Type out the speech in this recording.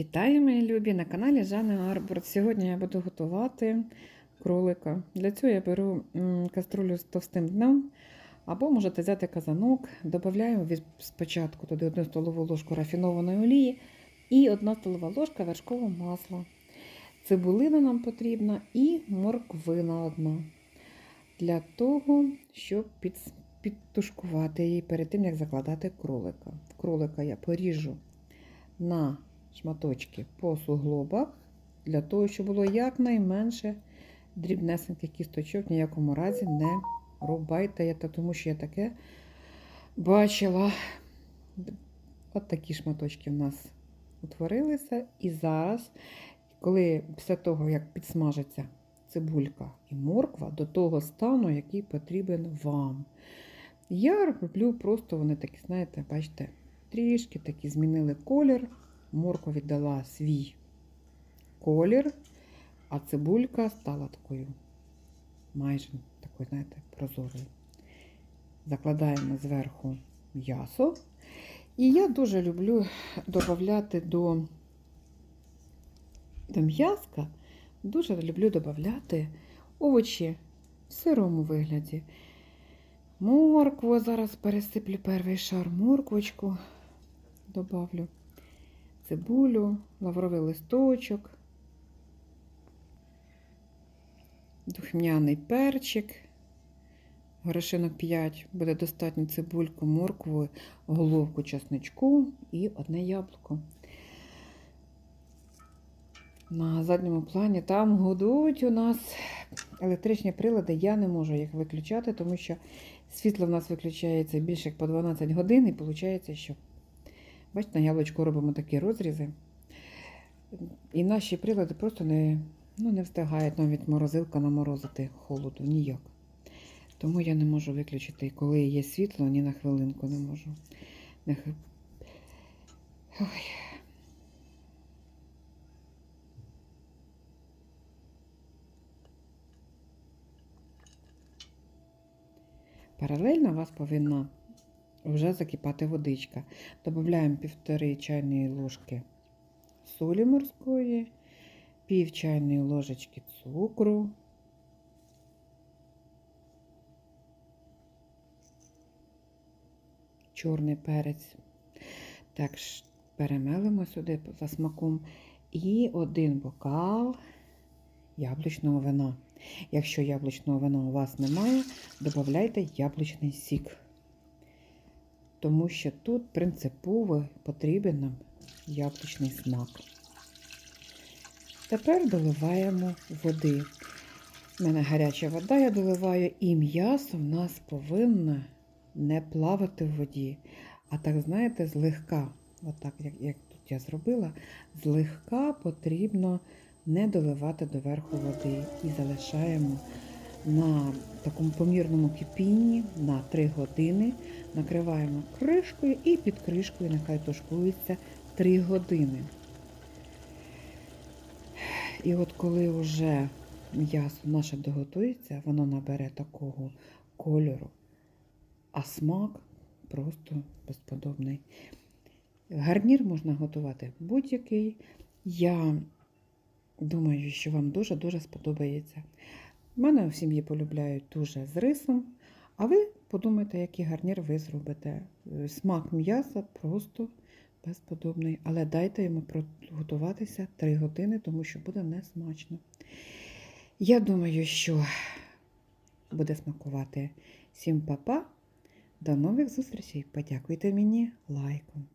Вітаю, мої любі! На каналі Жанни Арборд. Сьогодні я буду готувати кролика. Для цього я беру каструлю з товстим дном, або можете взяти казанок, від- спочатку туди 1 столову ложку рафінованої олії і 1 столова ложка вершкового масла. Цибулина нам потрібна і морквина одна. Для того, щоб підтушкувати її перед тим, як закладати кролика. Кролика я поріжу на шматочки по суглобах, для того, щоб було якнайменше дрібнесеньких кісточок, в ніякому разі не рубайте, тому що я таке бачила. От такі шматочки в нас утворилися. І зараз, коли після того, як підсмажиться цибулька і морква, до того стану, який потрібен вам. Я роблю просто вони такі, знаєте, бачите, трішки такі змінили колір. Морква віддала свій колір, а цибулька стала такою майже такою, знаєте, прозорою. Закладаємо зверху м'ясо. І я дуже люблю додати до, до м'яска, дуже люблю додати овочі в сирому вигляді. Моркву зараз пересиплю перший шар морквочку, добавлю цибулю, лавровий листочок, духмяний перчик, горошинок 5, буде достатньо цибульку, моркву, головку чесничку і одне яблуко. На задньому плані там гудуть у нас електричні прилади. Я не можу їх виключати, тому що світло в нас виключається більше як по 12 годин, і виходить, що Бачите, на яблучку робимо такі розрізи. І наші прилади просто не, ну, не встигають навіть морозилка наморозити холоду ніяк. Тому я не можу виключити, коли є світло, ні на хвилинку не можу. Ой. Паралельно у вас повинна вже закипати водичка. Добавляємо півтори чайної ложки солі морської, пів чайної ложечки цукру. Чорний перець. Так, перемелимо сюди за смаком. І один бокал яблучного вина. Якщо яблучного вина у вас немає, додавайте яблучний сік тому що тут принципово потрібен нам яблучний смак. Тепер доливаємо води. У мене гаряча вода, я доливаю, і м'ясо в нас повинно не плавати в воді. А так, знаєте, злегка, отак, як, як тут я зробила, злегка потрібно не доливати доверху води і залишаємо на такому помірному кипінні на 3 години. Накриваємо кришкою і під кришкою нехай тушкується 3 години. І от коли вже м'ясо наше доготується, воно набере такого кольору, а смак просто безподобний. Гарнір можна готувати будь-який. Я думаю, що вам дуже-дуже сподобається. Мене в сім'ї полюбляють дуже з рисом. А ви подумайте, який гарнір ви зробите. Смак м'яса просто безподобний. Але дайте йому приготуватися 3 години, тому що буде несмачно. Я думаю, що буде смакувати. Всім па-па. До нових зустрічей. Подякуйте мені лайком.